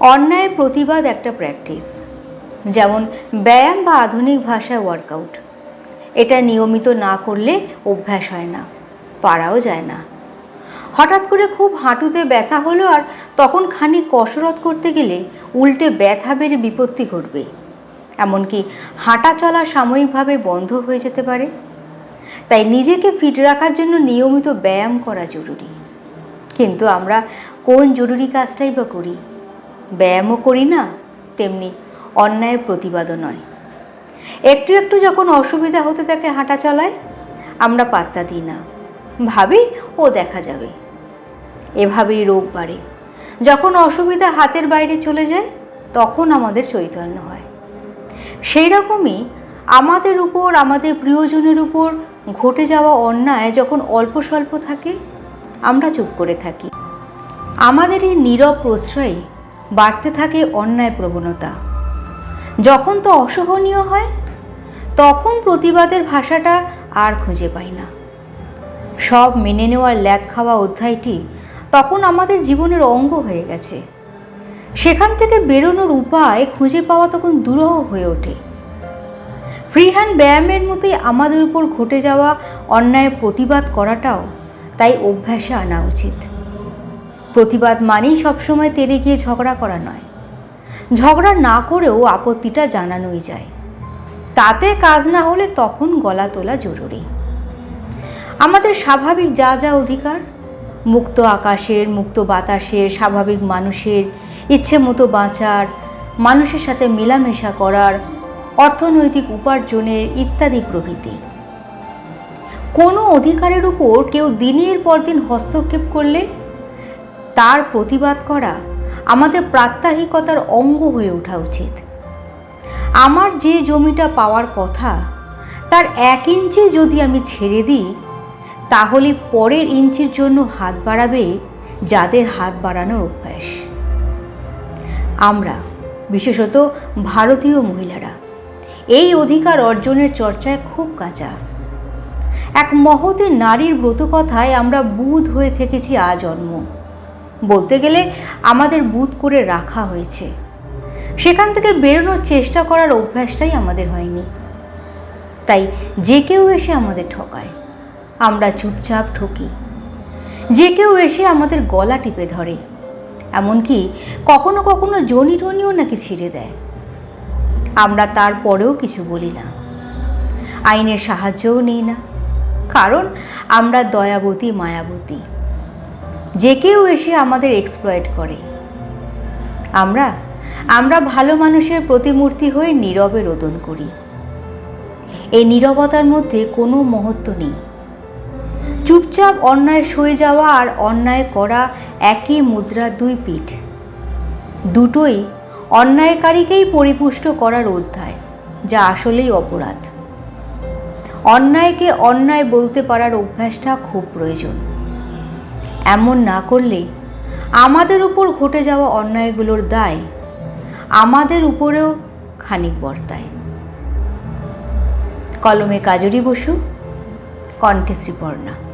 অন্যায়ের প্রতিবাদ একটা প্র্যাকটিস যেমন ব্যায়াম বা আধুনিক ভাষায় ওয়ার্কআউট এটা নিয়মিত না করলে অভ্যাস হয় না, পারাও যায় না। হঠাৎ করে খুব হাঁটুতে ব্যথা হলো আর তখন খানিক কসরত করতে গেলে উল্টে ব্যথা বেড়ে বিপত্তি ঘটবে। এমনকি হাঁটা চলা সাময়িকভাবে বন্ধ হয়ে যেতে পারে। তাই নিজেকে ফিট রাখার জন্য নিয়মিত ব্যায়াম করা জরুরি। কিন্তু আমরা কোন জরুরি কাজটাই বা করি? ব্যায়ামও করি না, তেমনি অন্যায়ের প্রতিবাদও নয়। একটু একটু যখন অসুবিধা হতে থাকে হাঁটা চলায়, আমরা পাত্তা দিই না। ভাবি ও দেখা যাবে। এভাবেই রোগ বাড়ে। যখন অসুবিধা হাতের বাইরে চলে যায়, তখন আমাদের চৈতন্য হয়। সেই রকমই আমাদের উপর, আমাদের প্রিয়জনের উপর ঘটে যাওয়া অন্যায় যখন অল্প স্বল্প থাকে, আমরা চুপ করে থাকি। আমাদের এই নীরব প্রশ্রয়ে বাড়তে থাকে অন্যায় প্রবণতা। যখন তো অসহনীয় হয়, তখন প্রতিবাদের ভাষাটা আর খুঁজে পাই না। সব মেনে নেওয়ার ল্যাদ খাওয়া অধ্যায়টি তখন আমাদের জীবনের অঙ্গ হয়ে গেছে। সেখান থেকে বেরোনোর উপায় খুঁজে পাওয়া তখন দুরূহ হয়ে ওঠে। ফ্রি হ্যান্ড ব্যায়ামের মতোই আমাদের উপর ঘটে যাওয়া অন্যায় প্রতিবাদ করাটাও তাই অভ্যাসে আনা উচিত। প্রতিবাদ মানেই সবসময় তেরে গিয়ে ঝগড়া করা নয়। ঝগড়া না করেও আপত্তিটা জানানোই যায়। তাতে কাজ না হলে তখন গলা তোলা জরুরি। আমাদের স্বাভাবিক যা যা অধিকার, মুক্ত আকাশের, মুক্ত বাতাসের, স্বাভাবিক মানুষের, ইচ্ছে মতো বাঁচার, মানুষের সাথে মেলামেশা করার, অর্থনৈতিক উপার্জনের ইত্যাদি প্রভৃতি। কোনো অধিকারের উপর কেউ দিনের পর দিন হস্তক্ষেপ করলে তার প্রতিবাদ করা আমাদের প্রাত্যহিকতার অঙ্গ হয়ে ওঠা উচিত। আমার যে জমিটা পাওয়ার কথা, তার এক ইঞ্চি যদি আমি ছেড়ে দিই, তাহলে পরের ইঞ্চির জন্য হাত বাড়াবে যাদের হাত বাড়ানোর অভ্যাস। আমরা, বিশেষত ভারতীয় মহিলারা, এই অধিকার অর্জনের চর্চায় খুব কাঁচা। এক মহতে নারীর ব্রতকথায় আমরা বুধ হয়ে থেকেছি আজন্ম। বলতে গেলে আমাদের বুধ করে রাখা হয়েছে। সেখান থেকে বেরোনোর চেষ্টা করার অভ্যাসটাই আমাদের হয়নি। তাই যে কেউ এসে আমাদের ঠকায়। আমরা চুপচাপ ঠকি। যে কেউ এসে আমাদের গলা টিপে ধরে। এমনকি কখনো কখনো জনি টনিও নাকি ছিঁড়ে দেয়। আমরা তারপরেও কিছু বলি না। আইনের সাহায্যও নিই না। কারণ আমরা দয়াবতী, মায়াবতী। যে কেউ এসে আমাদের এক্সপ্লয়েট করে। আমরা আমরা ভালো মানুষের প্রতিমূর্তি হয়ে নীরবে রোদন করি। এই নীরবতার মধ্যে কোনো মহত্ব নেই। চুপচাপ অন্যায় সয়ে যাওয়া আর অন্যায় করা একই মুদ্রার দুই পিঠ। দুটোই অন্যায়কারীকেই পরিপুষ্ট করার অধ্যায়, যা আসলেই অপরাধ। অন্যায়কে অন্যায় বলতে পারার অভ্যাসটা খুব প্রয়োজন। এমন না করলে আমাদের উপর ঘটে যাওয়া অন্যায়গুলোর দায় আমাদের উপরেও খানিক বর্তায়। কলমে কাজরি বসু কণ্ঠে শ্রীপর্ণা